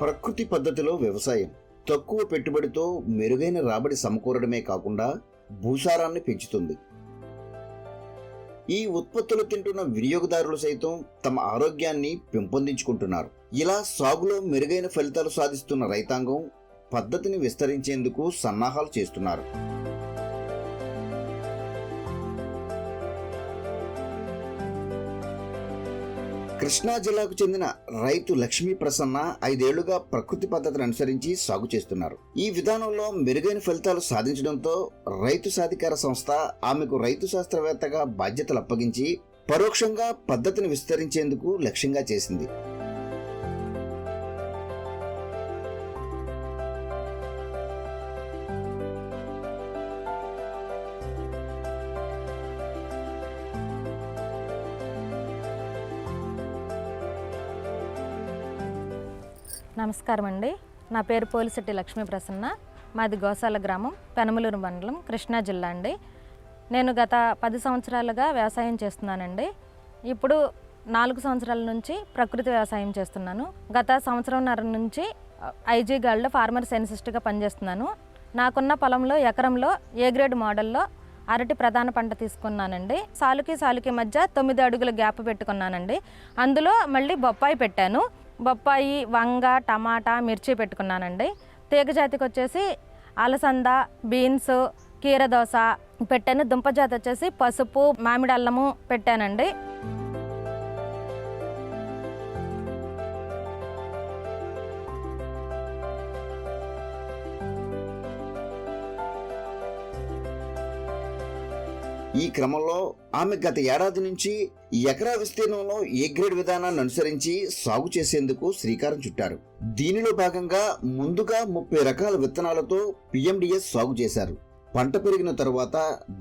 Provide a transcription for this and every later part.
ప్రకృతి పద్ధతిలో వ్యవసాయం. తక్కువ పెట్టుబడితో మెరుగైన రాబడి సమకూరడమే కాకుండా భూసారాన్ని పెంచుతుంది. ఈ ఉత్పత్తులు తింటున్న వినియోగదారులు సైతం తమ ఆరోగ్యాన్ని పెంపొందించుకుంటున్నారు. ఇలా సాగులో మెరుగైన ఫలితాలు సాధిస్తున్న రైతాంగం పద్ధతిని విస్తరించేందుకు సన్నాహాలు చేస్తున్నారు. కృష్ణా జిల్లాకు చెందిన రైతు లక్ష్మీ ప్రసన్న ఐదేళ్ళుగా ప్రకృతి పద్ధతిని అనుసరించి సాగు చేస్తున్నారు. ఈ విధానంలో మెరుగైన ఫలితాలు సాధించడంతో రైతు సాధికార సంస్థ ఆమెకు రైతు శాస్త్రవేత్తగా బాధ్యతలు అప్పగించి పరోక్షంగా పద్ధతిని విస్తరించేందుకు లక్ష్యంగా చేసింది. నమస్కారం అండి నా పేరు పోలిశెట్టి లక్ష్మీ ప్రసన్న మాది గోసాల గ్రామం పెనమలూరు మండలం కృష్ణా జిల్లా అండి. నేను గత పది సంవత్సరాలుగా వ్యవసాయం చేస్తున్నానండి. ఇప్పుడు నాలుగు సంవత్సరాల నుంచి ప్రకృతి వ్యవసాయం చేస్తున్నాను. గత సంవత్సరంన్నర నుంచి ఐజీ గార్డ్లో ఫార్మర్ సైన్సిస్ట్గా పనిచేస్తున్నాను. నాకున్న పొలంలో ఎకరంలో ఏ గ్రేడ్ మోడల్లో అరటి ప్రధాన పంట తీసుకున్నానండి. సాలుకి సాలుకి మధ్య తొమ్మిది అడుగుల గ్యాప్ పెట్టుకున్నానండి. అందులో మళ్ళీ బొప్పాయి పెట్టాను. బొప్పాయి వంగ టమాటా మిర్చి పెట్టుకున్నానండి. తీగ జాతికి వచ్చేసి అలసంద బీన్స్ కీరదోస పెట్టాను దుంప జాతి వచ్చేసి పసుపు మామిడి అల్లము పెట్టానండి. ఈ క్రమంలో ఆమె గత ఏడాది నుంచి ఎకరా విస్తీర్ణంలో ఏ గ్రేడ్ విధానాన్ని అనుసరించి సాగు చేసేందుకు శ్రీకారం చుట్టారు. దీనిలో భాగంగా ముందుగా ముప్పై రకాల విత్తనాలతో పిఎండిఎస్ సాగు చేశారు. పంట పెరిగిన తరువాత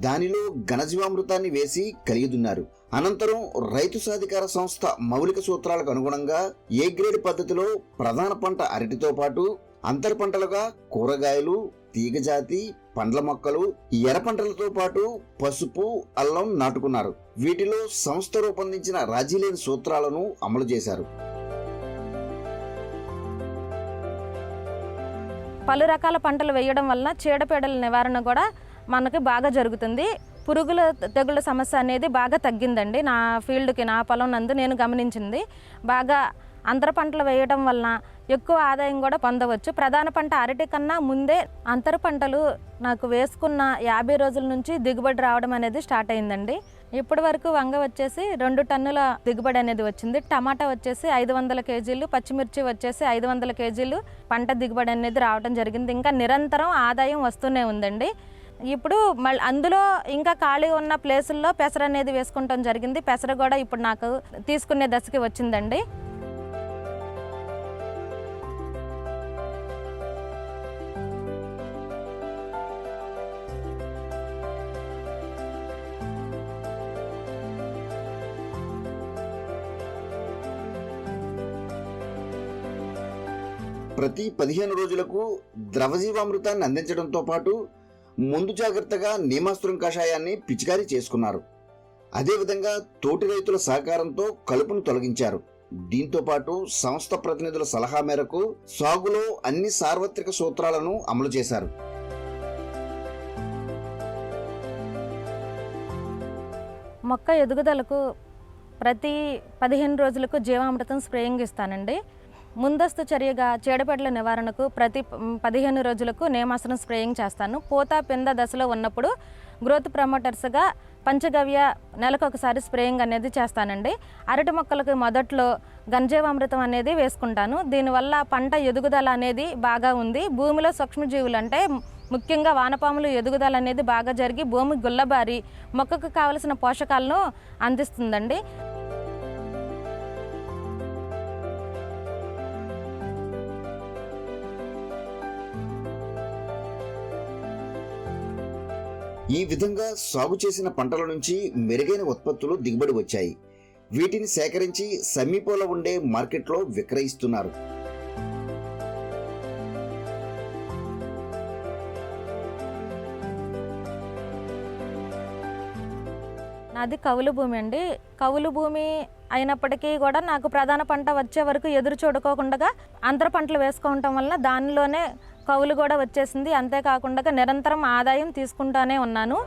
దానిలో ఘనజీవామృతాన్ని వేసి కలిగిదున్నారు అనంతరం రైతు సాధికార సంస్థ మౌలిక సూత్రాలకు అనుగుణంగా ఏ గ్రేడ్ పద్ధతిలో ప్రధాన పంట అరటితో పాటు అంతర పంటలుగా కూరగాయలు తీగజాతి పండ్ల మొక్కలు ఎర్ర పంటలతో పాటు పసుపు అల్లం నాటుకున్నారు. వీటిలో సంస్థ రూపొందించిన రాజీలేని సూత్రాలను అమలు చేశారు. పలు రకాల పంటలు వేయడం వలన చీడపీడల నివారణ కూడా మనకి బాగా జరుగుతుంది. పురుగుల తెగుళ్ళ సమస్య అనేది బాగా తగ్గిందండి. నా ఫీల్డ్కి నా పొలం నందు నేను గమనించింది. బాగా అంతర పంటలు వేయడం వలన ఎక్కువ ఆదాయం కూడా పొందవచ్చు. ప్రధాన పంట అరటి కన్నా ముందే అంతర పంటలు నాకు వేసుకున్న యాభై రోజుల నుంచి దిగుబడి రావడం అనేది స్టార్ట్ అయిందండి. ఇప్పటి వరకు వంగ వచ్చేసి రెండు టన్నుల దిగుబడి అనేది వచ్చింది. టమాటా వచ్చేసి ఐదు వందల కేజీలు పచ్చిమిర్చి వచ్చేసి ఐదు వందల కేజీలు పంట దిగుబడి అనేది రావడం జరిగింది. ఇంకా నిరంతరం ఆదాయం వస్తూనే ఉందండి. ఇప్పుడు మళ్ళీ అందులో ఇంకా ఖాళీ ఉన్న ప్లేసుల్లో పెసర అనేది వేసుకుంటాం జరిగింది. పెసర కూడా ఇప్పుడు నాకు తీసుకునే దశకి వచ్చిందండి. ప్రతి పదిహేను రోజులకు ద్రవజీవామృతాన్ని అందించడంతో పాటు ముందు జాగ్రత్తగా నియమాస్త్రం కషాయాన్ని పిచికారీ చేసుకున్నారు. అదేవిధంగా తోటి రైతుల సహకారంతో కలుపును తొలగించారు. దీంతో పాటు సంస్థ ప్రతినిధుల సలహా మేరకు సాగులో అన్ని సార్వత్రిక సూత్రాలను అమలు చేశారు. మొక్క ఎదుగుదలకు ప్రతి పదిహేను రోజులకు జీవామృతం స్ప్రేయింగ్ ఇస్తానండి. ముందస్తు చర్యగా చీడపీడల నివారణకు ప్రతి పదిహేను రోజులకు నేమాసనం స్ప్రేయింగ్ చేస్తాను. పూత పింద దశలో ఉన్నప్పుడు గ్రోత్ ప్రమోటర్స్గా పంచగవ్య నెలకు ఒకసారి స్ప్రేయింగ్ అనేది చేస్తానండి. అరటి మొక్కలకు మొదట్లో గంజేవామృతం అనేది వేసుకుంటాను. దీనివల్ల పంట ఎదుగుదల అనేది బాగా ఉంది. భూమిలో సూక్ష్మజీవులు అంటే ముఖ్యంగా వానపాములు ఎదుగుదల అనేది బాగా జరిగి భూమి గుల్లబారి మొక్కకు కావలసిన పోషకాలను అందిస్తుందండి. ఈ విధంగా సాగు చేసిన పంటల నుంచి మెరుగైన ఉత్పత్తులు దిగుబడి వచ్చాయి. వీటిని సేకరించి సమీపంలో ఉండే మార్కెట్లో విక్రయిస్తున్నారు. నాది కౌలు భూమి అండి. కౌలు భూమి అయినప్పటికీ కూడా నాకు ప్రధాన పంట వచ్చే వరకు ఎదురు చూడకోకుండా అంతర పంటలు వేసుకోవటం వల్ల దానిలోనే కవులు కూడా వచ్చేసింది. అంతేకాకుండా నిరంతరం ఆదాయం తీసుకుంటానే ఉన్నాను.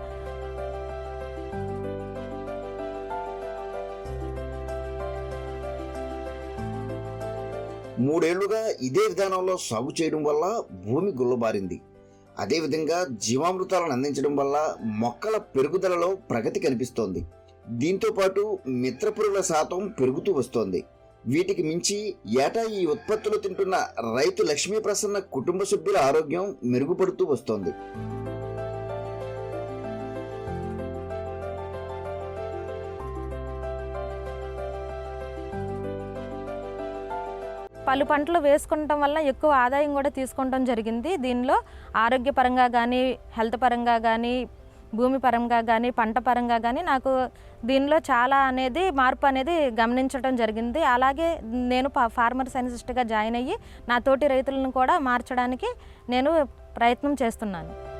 మూడేళ్ళుగా ఇదే విధానంలో సాగు చేయడం వల్ల భూమి గుల్లబారింది. అదేవిధంగా జీవామృతాలను అందించడం వల్ల మొక్కల పెరుగుదలలో ప్రగతి కనిపిస్తోంది. దీంతో పాటు మిత్రపురుగుల శాతం పెరుగుతూ వస్తోంది. వీటికి మించి ఏటా ఈ ఉత్పత్తులు తింటున్న రైతు లక్ష్మీ ప్రసన్న కుటుంబ సభ్యుల ఆరోగ్యం మెరుగుపడుతూ వస్తోంది. పలు పంటలు వేసుకుంటాం వల్ల ఎక్కువ ఆదాయం కూడా తీసుకోవడం జరిగింది. దీనిలో ఆరోగ్యపరంగా కానీ హెల్త్ పరంగా కానీ భూమి పరంగా కానీ పంట పరంగా కానీ నాకు దీనిలో చాలా అనేది మార్పు అనేది గమనించడం జరిగింది. అలాగే నేను ఫా- ఫార్మర్ సైంటిస్ట్గా జాయిన్ అయ్యి నా తోటి రైతులను కూడా మార్చడానికి నేను ప్రయత్నం చేస్తున్నాను.